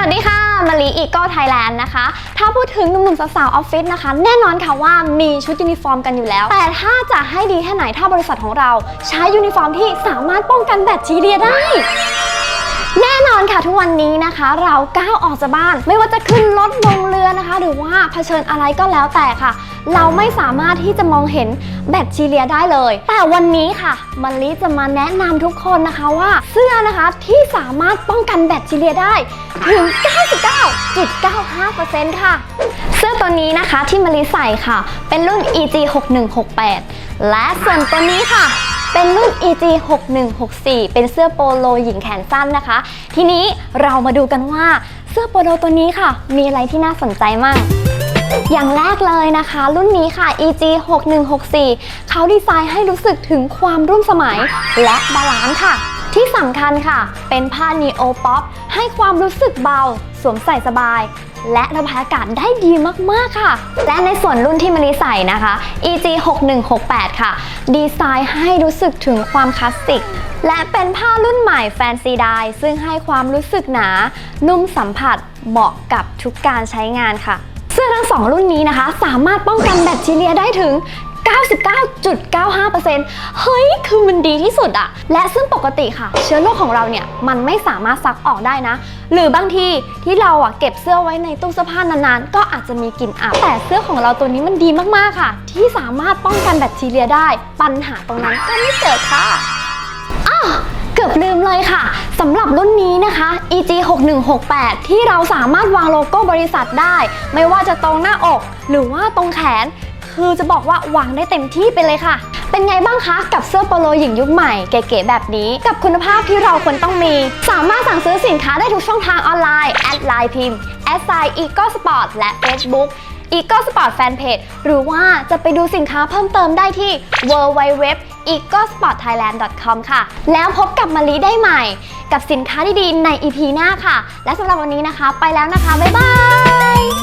วัสดีค่ะมารีอีโก้ไทยแลนด์นะคะ ถ้าพูดถึงหนุ่มๆสาวๆออฟฟิศนะคะ แน่นอนค่ะว่ามีชุดยูนิฟอร์มกันอยู่แล้ว แต่ถ้าจะให้ดีแค่ไหนถ้าบริษัทของเรา ใช้ยูนิฟอร์มที่สามารถป้องกันแบคทีเรียได้ แน่นอนค่ะทุกวันนี้นะคะ เราก้าวออกจากบ้าน ไม่ว่าจะขึ้นรถลงเรือนะคะ หรือว่าเผชิญอะไรก็แล้วแต่ค่ะ เราไม่สามารถที่จะมองเห็นแบคทีเรียได้เลย แต่วันนี้ค่ะมันลิจะมาแนะนำทุกคนนะคะว่าเสื้อนะคะที่สามารถป้องกันแบคทีเรียได้ถึง 99.95%ค่ะ เสื้อตัวนี้นะคะที่มาริใส่ค่ะ เป็นรุ่น EG 6168 และส่วนตัวนี้ค่ะ เป็นรุ่น EG 6164 เป็นเสื้อโปโลหญิงแขนสั้นนะคะ ทีนี้เรามาดูกันว่าเสื้อโปโลตัวนี้ค่ะ มีอะไรที่น่าสนใจมั่งอย่างแรกเลยนะคะ รุ่นนี้ค่ะ EG 6164 เขาดีไซน์ให้รู้สึกถึงความร่วมสมัยและบาลานซ์ค่ะ ที่สำคัญค่ะ เป็นผ้า Neo Pop ให้ความรู้สึกเบา สวมใส่สบาย และระบายอากาศได้ดีมากๆค่ะ และในส่วนรุ่นที่มารีใส่นะคะ EG 6168 ค่ะ ดีไซน์ให้รู้สึกถึงความคลาสสิก และเป็นผ้ารุ่นใหม่แฟนซีไดซึ่งให้ความรู้สึกหนา นุ่มสัมผัสเหมาะกับทุกการใช้งานค่ะ เสื้อทั้งสองรุ่นนี้นะคะ สามารถป้องกันแบคทีเรียได้ถึง 99.95%เฮ้ย คือมันดีที่สุดอะและซึ่งปกติค่ะ เชื้อโรคของเราเนี่ย มันไม่สามารถซักออกได้นะ หรือบางทีที่เราอะเก็บเสื้อไว้ในตู้เสื้อผ้านานๆ ก็อาจจะมีกลิ่นอับ แต่เสื้อของเราตัวนี้มันดีมากๆค่ะ ที่สามารถป้องกันแบคทีเรียได้ ปัญหาตรงนั้นก็ไม่เกิดค่ะอ้าวเกือบลืมเลยค่ะสำหรับรุ่นนี้นะคะ EG 6168ที่เราสามารถวางโลโก้บริษัทได้ ไม่ว่าจะตรงหน้าอก หรือว่าตรงแขน คือจะบอกว่าวางได้เต็มที่ไปเลยค่ะ เป็นไงบ้างคะ กับเสื้อโปโลหญิงยุคใหม่เก๋ๆแบบนี้ กับคุณภาพที่เราควรต้องมี สามารถสั่งซื้อสินค้าได้ทุกช่องทางออนไลน์แอดไลน์พิมพ์แอดไซน์ Eco Sport และ Facebook Eco Sport Fanpage หรือว่าจะไปดูสินค้าเพิ่มเติมได้ที่ www ecosportthailand.com ค่ะ แล้วพบกับมารีได้ใหม่ กับสินค้าดีๆใน EP หน้าค่ะ และสำหรับวันนี้นะคะ ไปแล้วนะคะ บ๊ายบาย